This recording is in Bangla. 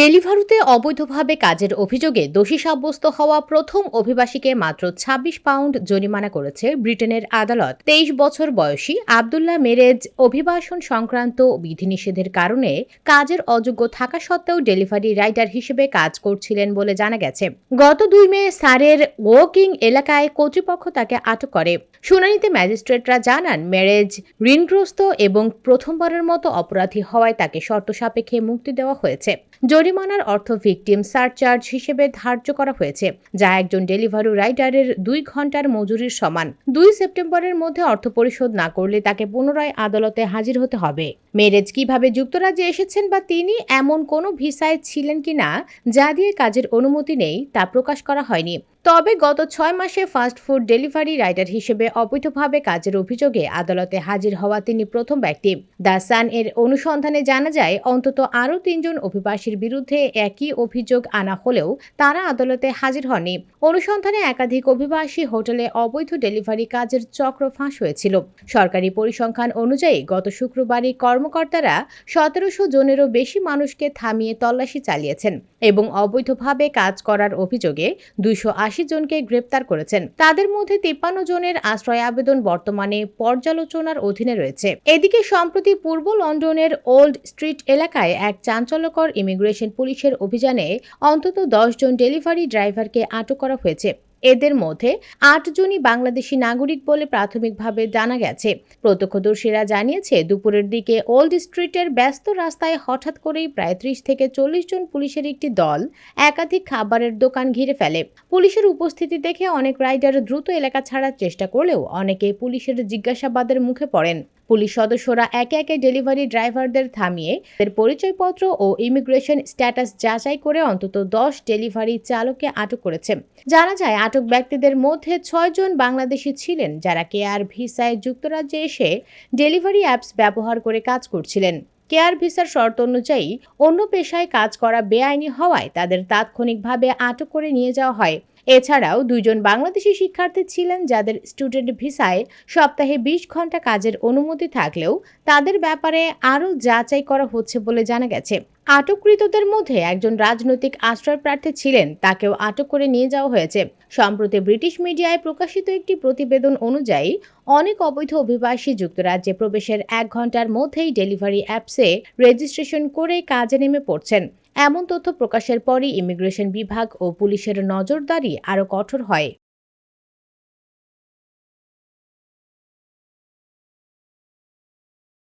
ডেলিভারিতে অবৈধভাবে কাজের অভিযোগে দোষী সাব্যস্ত হওয়া প্রথম অভিবাসীকে মাত্র ২৬ পাউন্ড জরিমানা করেছে ব্রিটেনের আদালত। তেইশ বছর বয়সী আবদুল্লাহ মেরেজ অভিবাসন সংক্রান্ত বিধিনিষেধের কারণে কাজের অযোগ্য থাকা সত্ত্বেও ডেলিভারি রাইডার হিসেবে কাজ করছিলেন বলে জানা গেছে। গত দুই মে সারের ওয়াকিং এলাকায় কর্তৃপক্ষ তাকে আটক করে। শুনানিতে ম্যাজিস্ট্রেটরা জানান, মেরেজ ঋণগ্রস্ত এবং প্রথমবারের মতো অপরাধী হওয়ায় তাকে শর্ত সাপেক্ষে মুক্তি দেওয়া হয়েছে। জরিমানার অর্থ ভিকটিম সারচার্জ হিসেবে ধার্য করা হয়েছে, যা একজন ডেলিভারি রাইডারের দুই ঘণ্টার মজুরির সমান। দুই সেপ্টেম্বরের মধ্যে অর্থ পরিশোধ না করলে তাকে পুনরায় আদালতে হাজির হতে হবে। মেরেজ কীভাবে যুক্তরাজ্যে এসেছেন বা তিনি, এমন কোনো ভিসায় ছিলেন কিনা যা দিয়ে কাজের অনুমতি নেই তা প্রকাশ করা হয়নি। তবে গত ছয় মাসে ফাস্ট ফুড ডেলিভারি রাইডার হিসেবে অবৈধভাবে কাজের অভিযোগে আদালতে হাজির হওয়া তিনি প্রথম ব্যক্তি। দ্য সান এর অনুসন্ধানে জানা যায়, অন্তত আরও তিনজন অভিবাসীর বিরুদ্ধে একই অভিযোগ আনা হলেও তারা আদালতে হাজির হননি। অনুসন্ধানে একাধিক অভিবাসী হোটেলে অবৈধ ডেলিভারি কাজের চক্র ফাঁস হয়েছিল। সরকারি পরিসংখ্যান অনুযায়ী গত শুক্রবারই কর্মকর্তারা সতেরোশো জনেরও বেশি মানুষকে থামিয়ে তল্লাশি চালিয়েছেন এবং অবৈধভাবে কাজ করার অভিযোগে দুইশো আশি জনকে গ্রেপ্তার করেছেন। তাদের মধ্যে তিপ্পান্ন জনের আশ্রয় আবেদন বর্তমানে পর্যালোচনার অধীনে রয়েছে। এদিকে সম্প্রতি পূর্ব লন্ডনের ওল্ড স্ট্রিট এলাকায় এক চাঞ্চল্যকর ইমিগ্রেশন পুলিশের অভিযানে অন্তত দশ জন ডেলিভারি ড্রাইভারকে আটক করা হয়েছে। এদের মধ্যে আটজনই বাংলাদেশি নাগরিক বলে প্রাথমিকভাবে জানা গেছে। প্রত্যক্ষদর্শীরা জানিয়েছে, দুপুরের দিকে ওল্ড স্ট্রিটের ব্যস্ত রাস্তায় হঠাৎ করেই প্রায় ত্রিশ থেকে চল্লিশ জন পুলিশের একটি দল একাধিক খাবারের দোকান ঘিরে ফেলে। পুলিশের উপস্থিতি দেখে অনেক রাইডার দ্রুত এলাকা ছাড়ার চেষ্টা করলেও অনেকে পুলিশের জিজ্ঞাসাবাদের মুখে পড়েন। পুলিশ সদস্যরা একে একে ডেলিভারি ড্রাইভারদের থামিয়ে তাদের পরিচয়পত্র ও ইমিগ্রেশন স্ট্যাটাস যাচাই করে অন্তত দশ ডেলিভারি চালককে আটক করেছে। জানা যায়, আটক ব্যক্তিদের মধ্যে ছয়জন বাংলাদেশি ছিলেন যারা কেয়ার ভিসায় যুক্তরাজ্যে এসে ডেলিভারি অ্যাপস ব্যবহার করে কাজ করছিলেন। কেয়ার ভিসার শর্ত অনুযায়ী অন্য পেশায় কাজ করা বেআইনি হওয়ায় তাদের তাৎক্ষণিকভাবে আটক করে নিয়ে যাওয়া হয়। এছাড়াও দুইজন বাংলাদেশি শিক্ষার্থী ছিলেন যাদের স্টুডেন্ট ভিসায় সপ্তাহে বিশ ঘণ্টা কাজের অনুমতি থাকলেও তাদের ব্যাপারে আরও যাচাই করা হচ্ছে বলে জানা গেছে। আটককৃতদের মধ্যে একজন রাজনৈতিক আশ্রয় প্রার্থী ছিলেন, তাকেও আটক করে নিয়ে যাওয়া হয়েছে। সম্প্রতি ব্রিটিশ মিডিয়ায় প্রকাশিত একটি প্রতিবেদন অনুযায়ী, অনেক অবৈধ অভিবাসী যুক্তরাজ্যে প্রবেশের এক ঘণ্টার মধ্যেই ডেলিভারি অ্যাপসে রেজিস্ট্রেশন করে কাজে নেমে পড়ছেন। এমন তথ্য প্রকাশের পরই ইমিগ্রেশন বিভাগ ও পুলিশের নজরদারি আরও কঠোর হয়।